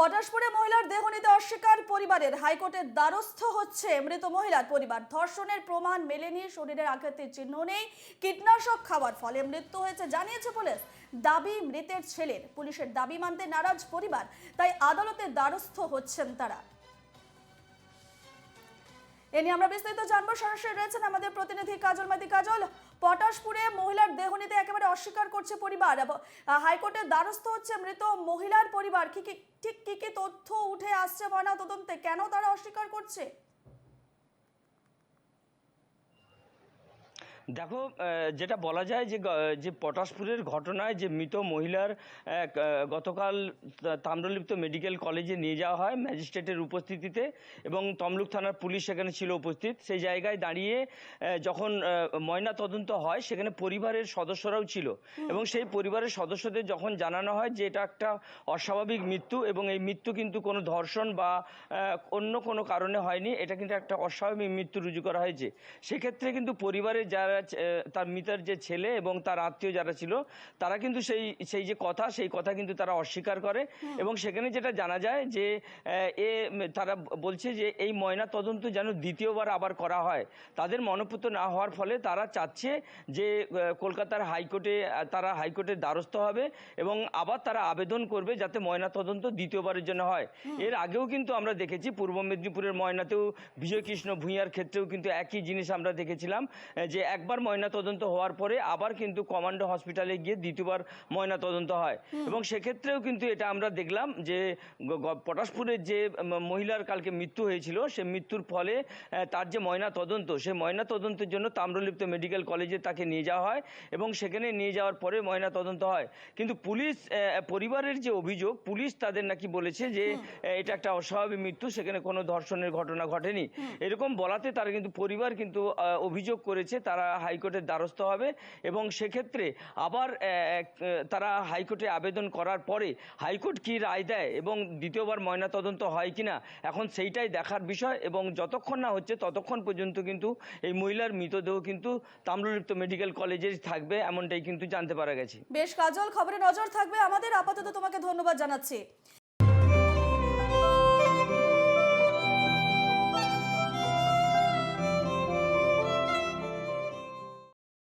পটাশপুরে মহিলার দেহ নিতে অস্বীকার পরিবারের। হাইকোর্টের দ্বারস্থ হচ্ছে মৃত মহিলার পরিবার। ধর্ষণের প্রমাণ মেলেনি, শরীরের আঘাতের চিহ্ন নেই, কীটনাশক খাওয়ার ফলে মৃত্যু হয়েছে, জানিয়েছে পুলিশ। দাবি মৃতের ছেলের। পুলিশের দাবি মানতে নারাজ পরিবার, তাই আদালতের দ্বারস্থ হচ্ছেন তারা। এ নিয়ে আমরা বিস্তারিত জানব। সরাসরি রয়েছেন আমাদের প্রতিনিধি কাজল মাতি কাজল, পটাশপুরে মহিলার দেহ নিতে অস্বীকার করছে পরিবার হাইকোর্টের দ্বারস্থ হচ্ছে মৃত মহিলার পরিবার। কি কি ঠিক কি কি তথ্য উঠে আসছে ময়না তদন্তে কেন তারা অস্বীকার করছে? দেখো যেটা বলা যায় যে যে পটাশপুরের ঘটনায় যে মৃত মহিলার গতকাল তাম্রলিপ্ত মেডিকেল কলেজে নিয়ে যাওয়া হয় ম্যাজিস্ট্রেটের উপস্থিতিতে এবং তমলুক থানার পুলিশ সেখানে ছিল উপস্থিত। সেই জায়গায় দাঁড়িয়ে যখন ময়না তদন্ত হয় সেখানে পরিবারের সদস্যরাও ছিল। এবং সেই পরিবারের সদস্যদের যখন জানানো হয় যে এটা একটা অস্বাভাবিক মৃত্যু এবং এই মৃত্যু কিন্তু কোনো ধর্ষণ বা অন্য কোনো কারণে হয়নি এটা কিন্তু একটা অস্বাভাবিক মৃত্যু রুজু করা হয়েছে। সেক্ষেত্রে কিন্তু পরিবারের যারা আহ, তার মিতার যে ছেলে এবং তার আত্মীয় যারা ছিল তারা কিন্তু সেই সেই যে কথা সেই কথা কিন্তু তারা অস্বীকার করে। এবং সেখানে যেটা জানা যায় যে এ তারা বলছে যে এই ময়না তদন্ত যেন দ্বিতীয়বার আবার করা হয়। তাদের মনোপুত না হওয়ার ফলে তারা চাচ্ছে যে কলকাতার হাইকোর্টে তারা হাইকোর্টের দ্বারস্থ হবে এবং আবার তারা আবেদন করবে যাতে ময়না তদন্ত দ্বিতীয়বারের জন্য হয়। এর আগেও কিন্তু আমরা দেখেছি পূর্ব মেদিনীপুরের ময়নাতেও বিজয় কৃষ্ণ ভূঁইয়ার ক্ষেত্রেও কিন্তু একই জিনিস আমরা দেখেছিলাম যে একবার ময়না তদন্ত হওয়ার পরে আবার কিন্তু কমান্ডো হসপিটালে গিয়ে দ্বিতীয়বার ময়না তদন্ত হয় এবং সেক্ষেত্রেও কিন্তু এটা আমরা দেখলাম যে পটাশপুরের যে মহিলার কালকে মৃত্যু হয়েছিল সে মৃত্যুর ফলে তার যে ময়না তদন্ত সেই ময়না তদন্তের জন্য তাম্রলিপ্ত মেডিকেল কলেজে তাকে নিয়ে যাওয়া হয় এবং সেখানে নিয়ে যাওয়ার পরে ময়না তদন্ত হয়। কিন্তু পুলিশ পরিবারের যে অভিযোগ পুলিশ তাদের নাকি বলেছে যে এটা একটা অস্বাভাবিক মৃত্যু সেখানে কোনো ধর্ষণের ঘটনা ঘটেনি। এরকম বলাতে তারা কিন্তু পরিবার কিন্তু অভিযোগ করেছে তারা হাইকোর্টের দ্বারস্থ হবে এবং সেক্ষেত্রে আবার তারা হাইকোর্টে আবেদন করার পরে হাইকোর্ট কি রায় দেয় এবং দ্বিতীয়বার ময়না তদন্ত হয় কিনা, এখন সেইটাই দেখার বিষয় এবং যতক্ষণ না হচ্ছে ততক্ষণ পর্যন্ত কিন্তু এই মহিলার মৃতদেহ কিন্তু তাম্রলিপ্ত মেডিকেল কলেজের থাকবে এমনটাই কিন্তু জানতে পারা গেছে। বেশ কাজল, খবরে নজর থাকবে আমাদের। আপাতত তোমাকে ধন্যবাদ জানাচ্ছি।